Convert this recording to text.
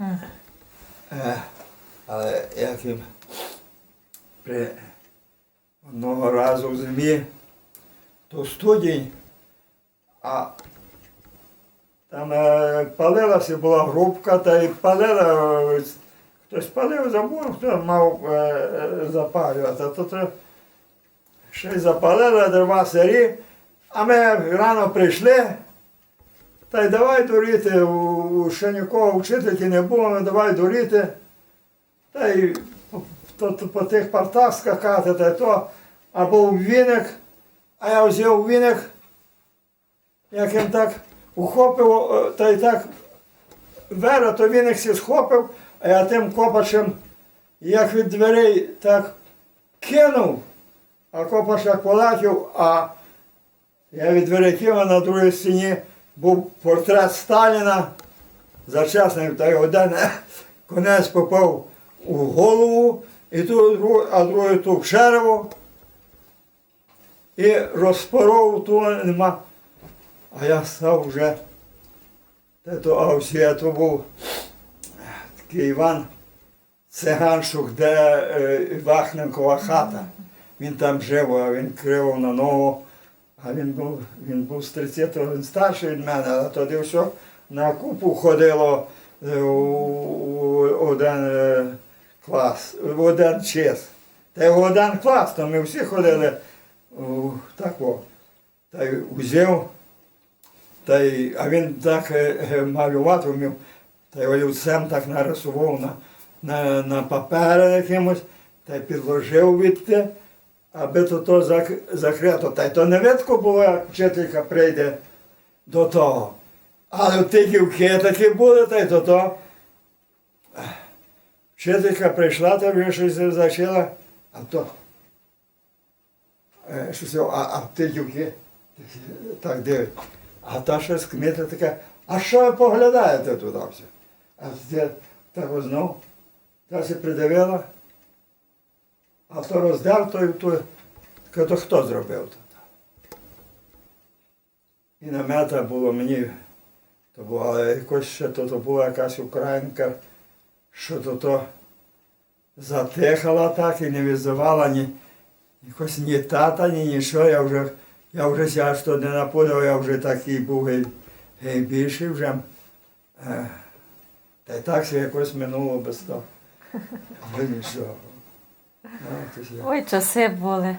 Е, але як їм при одного разу в зимі, то студінь, а там е, палилася була групка, та й палила, хтось палив, забув, хто мав е, запалювати. То, то ще й запалили дрова сирі, а ми рано прийшли. Та й давай дуріти, ще нікого вчительки не було, ну давай дуріти. Та й по, по тих партах скакати, та й то, або в віник, а я взяв віник, як він так ухопив, та й так вера, то віник сі схопив, а я тим копачем, як від дверей так кинув, а копач як полетів, а я від дверей кинув, на другій стіні був портрет Сталіна зачесний, та й один конець попав у голову, і ту, а другий ту в черево. І розпоров ту нема. А я став вже. То Авсія, то був такий Іван Циганшук, де е, Вахненкова хата. Він там жив, а він криво на ногу. А він був, він був з 30-го, він старший від мене, але тоді все на купу ходило е, у, у один е, клас, в один час. Та в один клас, то ми всі ходили так о. Та й узяв, та й, а він так е, е, малювати вмів, та й олівцем так нарисував на, на, на папері якимось, та й підложив відти аби то то закрито. Та й то не видко було, як вчителька прийде до того. Але в ті дівки такі були, та й то то. Вчителька прийшла, та вже щось зачала, а то. е, Щось, а, а ті дівки так дивить. А та щось кміта така, а що ви поглядаєте туди все? А так знов, та се придивила, а то роздав, то, то, то, то хто зробив то? І намета було мені, то було, але якось ще то, то була якась українка, що то, то затихала так і не визивала ні, якось ні тата, ні нічого. Я вже, я вже аж то не напудав, я вже такий був гей, гей більший вже. Е, Та й так все якось минуло без того. Але нічого. Ой, часи були.